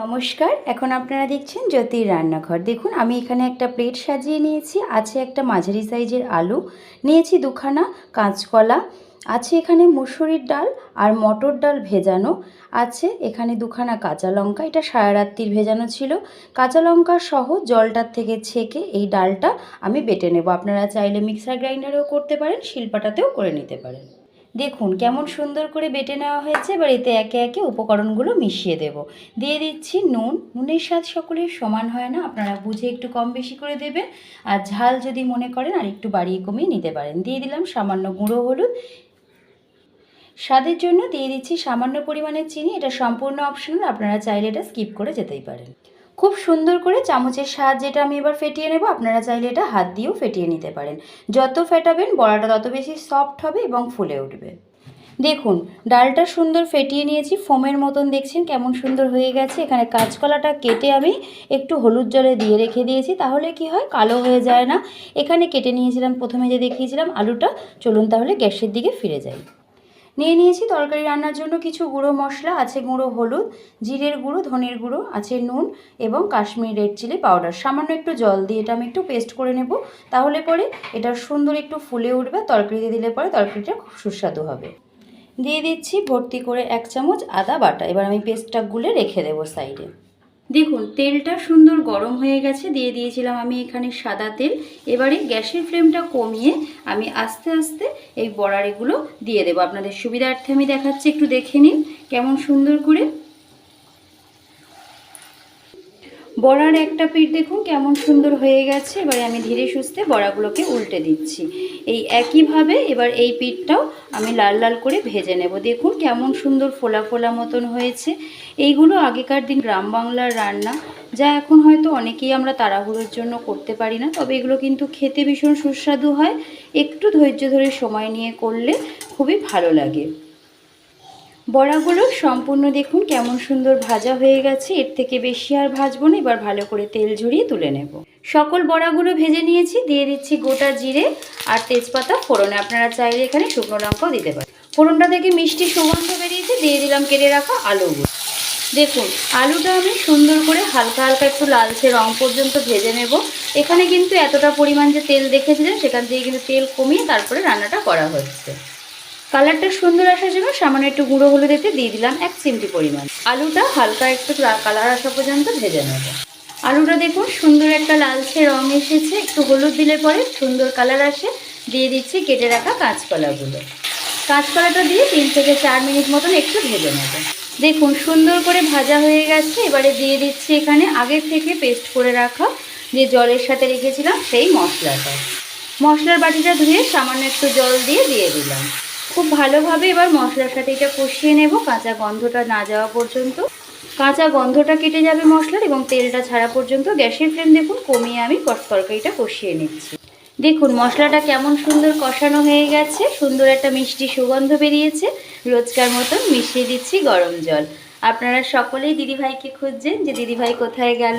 নমস্কার, এখন আপনারা দেখছেন জ্যোতির রান্নাঘর। দেখুন, আমি এখানে একটা প্লেট সাজিয়ে নিয়েছি, আছে একটা মাঝারি সাইজের আলু, নিয়েছি দুখানা কাঁচকলা, আছে এখানে মুসুরির ডাল আর মটর ডাল ভেজানো, আছে এখানে দুখানা কাঁচা লঙ্কা, এটা সারা রাত্রির ভেজানো ছিল। কাঁচা লঙ্কা সহ জলটার থেকে ছেঁকে এই ডালটা আমি বেটে নেব। আপনারা চাইলে মিক্সার গ্রাইন্ডারেও করতে পারেন, শিলপাটাতেও করে নিতে পারেন। দেখুন, কেমন সুন্দর করে বেটে নেওয়া হয়েছে, এবার এতে একে একে উপকরণগুলো মিশিয়ে দেব। দিয়ে দিচ্ছি নুন। নুনের স্বাদ সকলের সমান হয় না, আপনারা বুঝে একটু কম বেশি করে দেবেন। আর ঝাল যদি মনে করেন, আর একটু বাড়িয়ে কমিয়ে নিতে পারেন। দিয়ে দিলাম সামান্য গুঁড়ো হলুদ। স্বাদের জন্য দিয়ে দিচ্ছি সামান্য পরিমাণে চিনি। এটা সম্পূর্ণ অপশনাল আপনারা চাইলে এটা স্কিপ করে যেতেই পারেন। খুব সুন্দর করে চামচের সাহায্যে এটা আমি এবার ফেটিয়ে নেব, আপনারা চাইলে এটা হাত দিয়েও ফেটিয়ে নিতে পারেন। যত ফেটাবেন, বড়াটা তত বেশি সফট হবে এবং ফুলে উঠবে। দেখুন, ডালটা সুন্দর ফেটিয়ে নিয়েছি, ফোমের মতন দেখছেন কেমন সুন্দর হয়ে গেছে। এখানে কাঁচকলাটা কেটে আমি একটু হলুদ জলে দিয়ে রেখে দিয়েছি, তাহলে কি হয়, কালো হয়ে যায় না। এখানে কেটে নিয়েছিলাম, প্রথমে যে দেখিয়েছিলাম আলুটা, চলুন তাহলে গ্যাসের দিকে ফিরে যাই। নিয়ে নিয়েছি তরকারি রান্নার জন্য কিছু গুঁড়ো মশলা, আছে গুঁড়ো হলুদ, জিরের গুঁড়ো, ধনের গুঁড়ো, আছে নুন এবং কাশ্মীর রেড চিলি পাউডার। সামান্য একটু জল দিয়ে এটা আমি একটু পেস্ট করে নেব, তাহলে পরে এটা সুন্দর একটু ফুলে উঠবে তরকারিতে দিলে পরে তরকারিটা খুব সুস্বাদু হবে। দিয়ে দিচ্ছি ভর্তি করে এক চামচ আদা বাটা, এবার আমি পেস্টটা গুলে রেখে দেবো সাইডে। দেখুন, তেলটা সুন্দর গরম হয়ে গেছে, দিয়ে দিয়েছিলাম আমি এখানে সাদা তেল। এবারে গ্যাসের ফ্লেমটা কমিয়ে আমি আস্তে আস্তে এই বড়ারিগুলো দিয়ে দেবো। আপনাদের সুবিধার্থে আমি দেখাচ্ছি, একটু দেখে নিন কেমন সুন্দর করে। বড়ার একটা পিঠ দেখুন কেমন সুন্দর হয়ে গেছে। এবারে আমি ধীরে সুস্থে বড়াগুলোকে উল্টে দিচ্ছি। এই একইভাবে এবার এই পিঠটাও আমি লাল লাল করে ভেজে নেব। দেখুন কেমন সুন্দর ফোলা ফোলা মতন হয়েছে। এইগুলো আগেকার দিন গ্রাম বাংলার রান্না, যা এখন হয়তো অনেকেই আমরা তাড়াহুড়োর জন্য করতে পারি না, তবে এগুলো কিন্তু খেতে ভীষণ সুস্বাদু হয়। একটু ধৈর্য ধরে সময় নিয়ে করলে খুবই ভালো লাগে। বড়াগুলো সম্পূর্ণ দেখুন কেমন সুন্দর ভাজা হয়ে গেছে। এর থেকে বেশি আর ভাজবো না, এবার ভালো করে তেল ঝরিয়ে তুলে নেব। সকল বড়াগুলো ভেজে নিয়েছি, দিয়ে দিচ্ছি গোটা জিরে আর তেজপাতা, ফোড়নে আপনারা চাইলে এখানে শুকনো লঙ্কাও দিতে পারেন। ফোড়নটা থেকে মিষ্টি সুগন্ধ বেরিয়েছে, দিয়ে দিলাম কেটে রাখা আলুগুলো দেখুন, আলুটা আমি সুন্দর করে হালকা হালকা একটু লালচে রং পর্যন্ত ভেজে নেব। এখানে কিন্তু এতটা পরিমাণ যে তেল দেখেছিলেন, সেখান থেকে কিন্তু তেল কমিয়ে তারপরে রান্নাটা করা হচ্ছে। কালারটা সুন্দর আসার জন্য সামান্য একটু গুঁড়ো হলুদেতে দিয়ে দিলাম এক চিমটি পরিমাণ। আলুটা হালকা একটু কালার আসা পর্যন্ত ভেজে নেব। আলুটা দেখুন, সুন্দর একটা লালচে রং এসেছে। একটু হলুদ দিলে পরে সুন্দর কালার আসে। দিয়ে দিচ্ছি কেটে রাখা কাঁচকলাগুলো। কাঁচকলাটা দিয়ে তিন থেকে চার মিনিট মতন একটু ভেজে নেব। দেখুন, সুন্দর করে ভাজা হয়ে গেছে। এবারে দিয়ে দিচ্ছি এখানে আগে থেকে পেস্ট করে রাখা যে জলের সাথে রেখেছিলাম সেই মশলাটা। মশলার বাটিটা ধুয়ে সামান্য একটু জল দিয়ে দিয়ে দিলাম। খুব ভালোভাবে এবার মশলার সাথে এটা কষিয়ে নেব, কাঁচা গন্ধটা না যাওয়া পর্যন্ত। কাঁচা গন্ধটা কেটে যাবে মশলার এবং তেলটা ছাড়া পর্যন্ত। গ্যাসের ফ্লেম দেখুন, কমিয়ে আমি তরকারিটা কষিয়ে নিচ্ছি। দেখুন, মশলাটা কেমন সুন্দর কষানো হয়ে গেছে। সুন্দর একটা মিষ্টি সুগন্ধ বেরিয়েছে। রোজকার মতন মিশিয়ে দিচ্ছি গরম জল। আপনারা সকলেই দিদিভাইকে খুঁজছেন যে, দিদিভাই কোথায় গেল?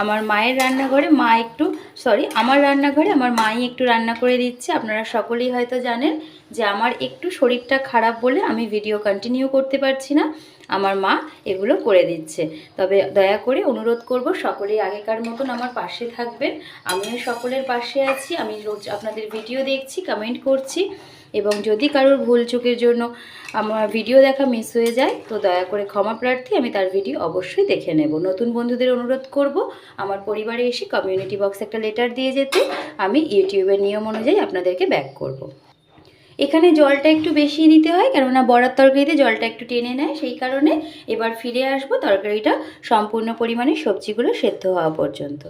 আমার মায়ের রান্নাঘরে মা একটু সরি আমার রান্নাঘরে আমার মাই একটু রান্না করে দিচ্ছে। আপনারা সকলেই হয়তো জানেন যে আমার একটু শরীরটা খারাপ বলে আমি ভিডিও কন্টিনিউ করতে পারছি না। আমার মা এগুলো করে দিচ্ছে। তবে দয়া করে অনুরোধ করব, সকলেই আগেকার মতন আমার পাশে থাকবেন। আমিও সকলের পাশে আছি। আমি রোজ আপনাদের ভিডিও দেখছি কমেন্ট করছি। এবং যদি কারোর ভুল চুকের জন্য আমার ভিডিও দেখা মিস হয়ে যায়, তো দয়া করে ক্ষমা প্রার্থী, আমি তার ভিডিও অবশ্যই দেখে নেব নতুন বন্ধুদের অনুরোধ করব, আমার পরিবারে এসে কমিউনিটি বক্সে একটা লেটার দিয়ে যেতে, আমি ইউটিউবের নিয়ম অনুযায়ী আপনাদেরকে ব্যাক করব। এখানে জলটা একটু বেশি দিতে হয়, কেননা বড়ার তরকারিতে জলটা একটু টেনে নেয়, সেই কারণে এবার ফিরে আসব তরকারিটা সম্পূর্ণ পরিমাণে সবজিগুলো সেদ্ধ হওয়া পর্যন্ত।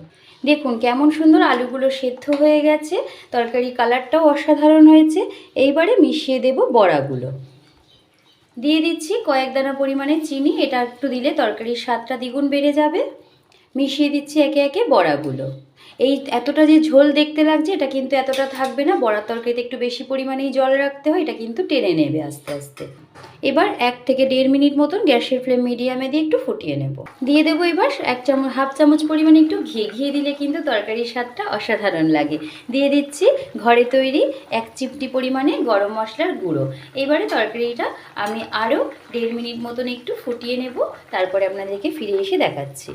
দেখুন কেমন সুন্দর আলুগুলো সেদ্ধ হয়ে গেছে তরকারি কালারটাও অসাধারণ হয়েছে, এইবারে মিশিয়ে দেব বড়াগুলো। দিয়ে দিচ্ছি কয়েক দানা পরিমাণে চিনি, এটা একটু দিলে তরকারির স্বাদটা দ্বিগুণ বেড়ে যাবে। মিশিয়ে দিচ্ছি একে একে বড়াগুলো। এই এতটা যে ঝোল দেখতে লাগছে, এটা কিন্তু এতটা থাকবে না। বড়ার তরকারিতে একটু বেশি পরিমাণেই জল রাখতে হয়, এটা কিন্তু টেনে নেবে আস্তে আস্তে। এবার এক থেকে দেড় মিনিট মতন গ্যাসের ফ্লেম মিডিয়ামে দিয়ে একটু ফুটিয়ে নেব। দিয়ে দেবো এবার এক চামচ, হাফ চামচ পরিমাণে একটু ঘি। ঘি দিলে কিন্তু তরকারির স্বাদটা অসাধারণ লাগে। দিয়ে দিচ্ছি ঘরে তৈরি এক চিপটি পরিমাণে গরম মশলার গুঁড়ো। এবারে তরকারিটা আমি আরও দেড় মিনিট মতন একটু ফুটিয়ে নেব, তারপরে আপনাদেরকে ফিরে এসে দেখাচ্ছি।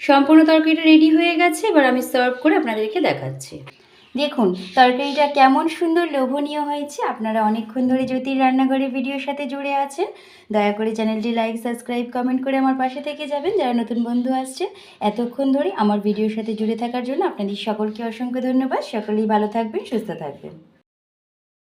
সম্পূর্ণ তরকারিটা রেডি হয়ে গেছে, এবার আমি সার্ভ করে আপনাদেরকে দেখাচ্ছি। দেখুন, তরকারিটা কেমন সুন্দর লোভনীয় হয়েছে। আপনারা অনেকক্ষণ ধরে জ্যোতির রান্নাঘরে ভিডিওর সাথে জুড়ে আছেন। দয়া করে চ্যানেলটি লাইক সাবস্ক্রাইব কমেন্ট করে আমার পাশে থেকে যাবেন। যারা নতুন বন্ধু আসছে এতক্ষণ ধরে আমার ভিডিওর সাথে জুড়ে থাকার জন্য আপনাদের সকলকে অসংখ্য ধন্যবাদ। সকলেই ভালো থাকবেন, সুস্থ থাকবেন।